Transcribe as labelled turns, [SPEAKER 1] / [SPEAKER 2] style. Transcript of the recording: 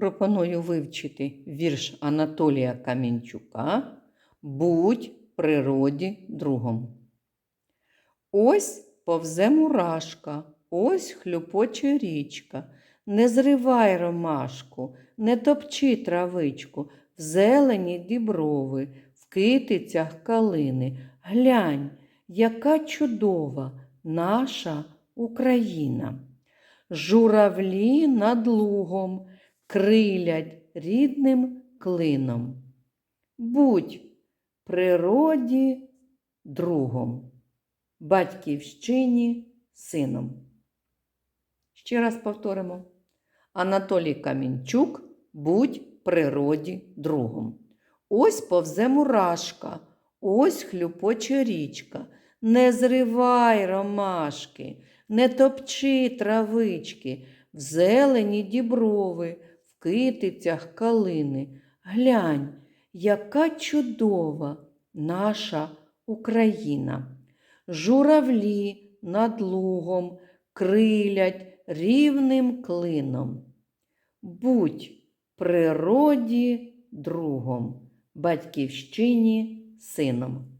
[SPEAKER 1] пропоную вивчити вірш Анатолія Камінчука Будь природі другом. Ось повзе мурашка, ось хлюпоче річка. Не зривай ромашку, не топчи травичку, в зелені діброви, в китицях калини. Глянь, яка чудова наша Україна. Журавлі над лугом крилять рідним клином. Будь природі другом, батьківщині сином. Ще раз повторимо. Анатолій Камінчук будь природі другом. Ось повзе мурашка, ось хлюпоче річка. Не зривай ромашки, не топчи травички, в зелені діброви, китицях калини. Глянь, яка чудова наша Україна. Журавлі над лугом крилять рівним клином. Будь природі другом, батьківщині сином.